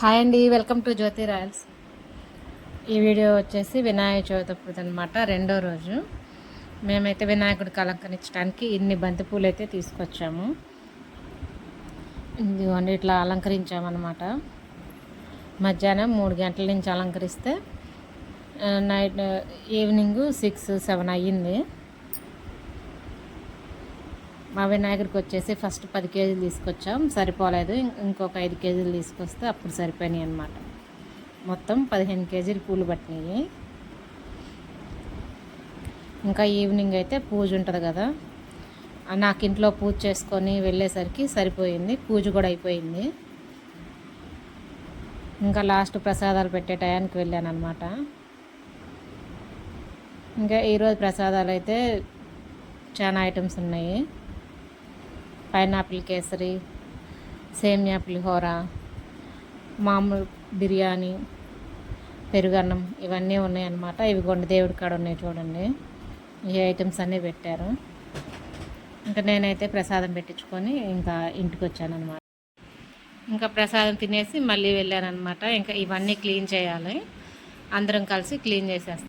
Hi అండి welcome to Jyothi Royals ఈ video వచ్చేసి వినాయక చవితి అప్పుడు అనమాట రెండో రోజు. మేమైతే వినాయకుడికి అలంకరించడానికి ఇన్ని బంతిపూలు అయితే తీసుకొచ్చాము. ఇదిగోండి ఇట్లా అలంకరించామన్నమాట. మధ్యాహ్నం మూడు గంటల నుంచి అలంకరిస్తే నైట్ ఈవినింగ్ సిక్స్ సెవెన్ అయ్యింది. మా వినాయకుడికి వచ్చేసి ఫస్ట్ పది కేజీలు తీసుకొచ్చాం. సరిపోలేదు. ఇంకొక ఐదు కేజీలు తీసుకొస్తే అప్పుడు సరిపోయినాయి అనమాట మొత్తం పదిహేను కేజీలు పూలు పట్టినాయి. ఇంకా ఈవినింగ్ అయితే పూజ ఉంటుంది కదా. నాకు ఇంట్లో పూజ చేసుకొని వెళ్ళేసరికి సరిపోయింది. పూజ కూడా అయిపోయింది. ఇంకా లాస్ట్ ప్రసాదాలు పెట్టే టయానికి వెళ్ళాను అనమాట ఇంకా ఈరోజు ప్రసాదాలు అయితే చాలా ఐటమ్స్ ఉన్నాయి. పైనాపిల్ కేసరి సేమియా పులిహోర మామూలు బిర్యానీ పెరుగన్నం ఇవన్నీ ఉన్నాయన్నమాట. ఇవి కొండ దేవుడి కాడ ఉన్నాయి చూడండి. ఈ ఐటమ్స్ అన్నీ పెట్టారు. ఇంకా నేనైతే ప్రసాదం పెట్టించుకొని ఇంకా ఇంటికి వచ్చాను అనమాట ఇంకా ప్రసాదం తినేసి మళ్ళీ వెళ్ళాను అనమాట ఇంకా ఇవన్నీ క్లీన్ చేయాలి. అందరం కలిసి క్లీన్ చేసేస్తాం.